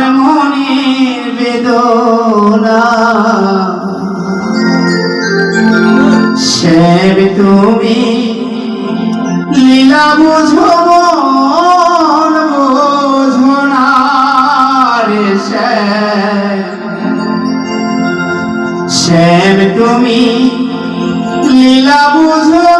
আমার মনের বেদনা। শ্যাম তুমি লীলা বুঝো মন, বুঝো না রে শ্যাম তুমি লীলা বুঝো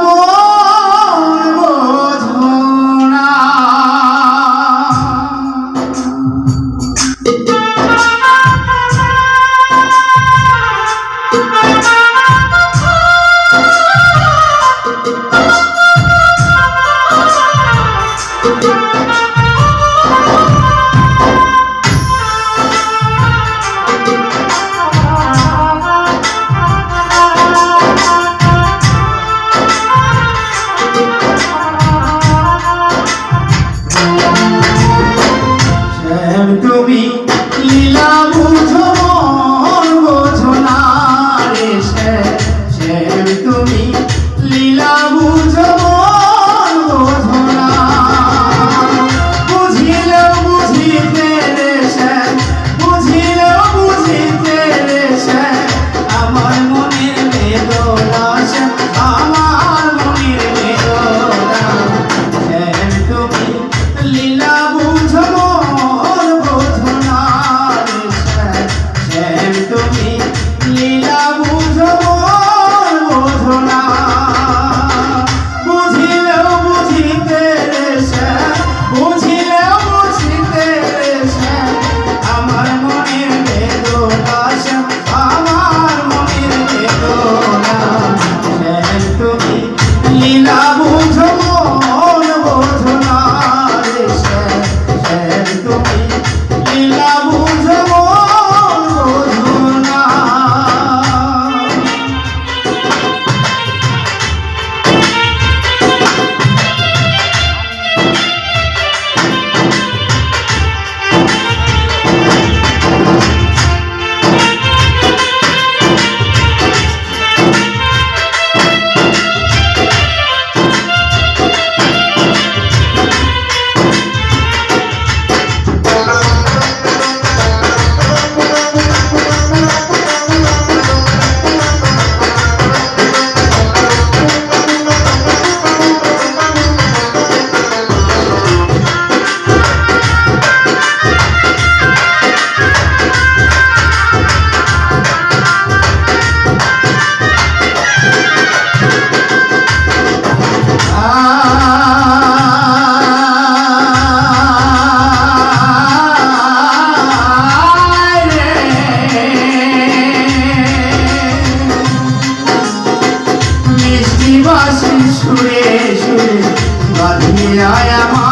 সুরে সুরে বাঁধিয়ে আয় আমার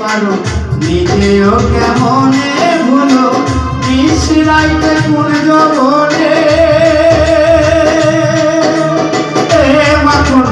পারো নিজেও কেমনে ভুলো বিশ্রাইতে কোন জগনে মাখন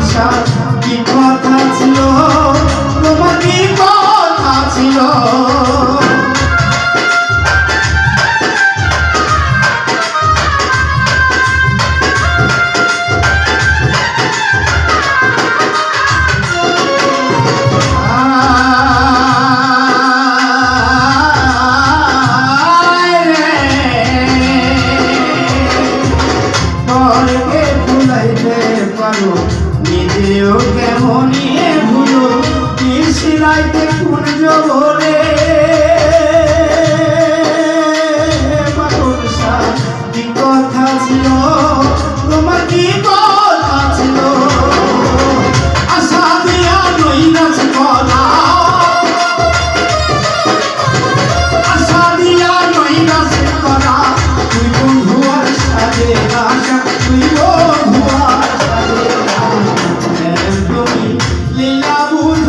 ভালো নিজেও কেমন ভুলো কি সিলাইতে কুঞ্জ ভোলে লীলাভূত